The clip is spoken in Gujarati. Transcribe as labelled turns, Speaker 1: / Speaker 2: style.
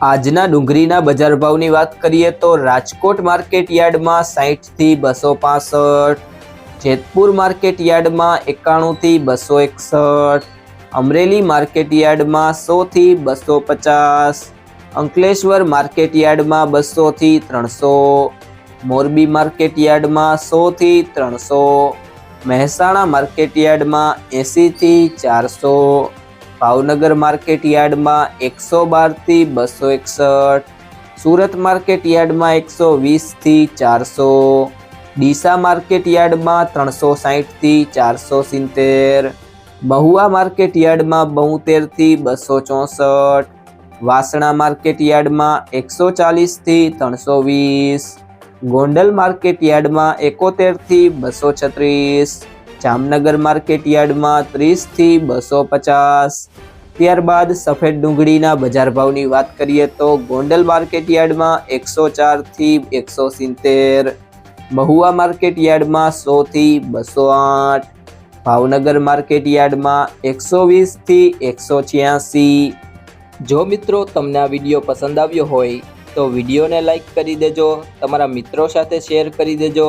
Speaker 1: આજના ડુંગળીના બજાર ભાવની વાત કરીએ તો રાજકોટ માર્કેટ યાર્ડમાં સાહીઠથી બસો પાસઠ, જેતપુર માર્કેટ યાર્ડમાં એકાણુંથી બસો એકસઠ, અમરેલી માર્કેટ યાર્ડમાં સોથી બસો પચાસ, અંકલેશ્વર માર્કેટ યાર્ડમાં બસોથી ત્રણસો, મોરબી માર્કેટ યાર્ડમાં સોથી ત્રણસો, મહેસાણા માર્કેટ યાર્ડમાં એંસીથી ચારસો ભાવનગર માર્કેટ યાર્ડમાં એકસો બારથી બસો એકસઠ, સુરત માર્કેટ યાર્ડમાં એકસો વીસથી ચારસો, ડીસા માર્કેટ યાર્ડમાં ત્રણસો સાહીઠથી ચારસો સિત્તેર, મહુવા માર્કેટ યાર્ડમાં બોતેરથી બસો ચોસઠ, વાસણા માર્કેટ યાર્ડમાં એકસો ચાલીસથી ત્રણસો વીસ, ગોંડલ માર્કેટ યાર્ડમાં એકોતેરથી બસો છત્રીસ જામનગર માર્કેટ યાર્ડમાં ત્રીસથી બસો પચાસ. ત્યારબાદ સફેદ ડુંગળીના બજાર ભાવની વાત કરીએ તો ગોંડલ માર્કેટ યાર્ડમાં એકસો ચારથી એકસો સિત્તેર. મહુવા માર્કેટ યાર્ડમાં સોથી બસો આઠ. ભાવનગર માર્કેટ યાર્ડમાં એકસો વીસથી એકસો છ્યાસી. જો મિત્રો તમને આ વીડિયો પસંદ આવ્યો હોય તો વિડીયોને લાઈક કરી દેજો, તમારા મિત્રો સાથે શેર કરી દેજો.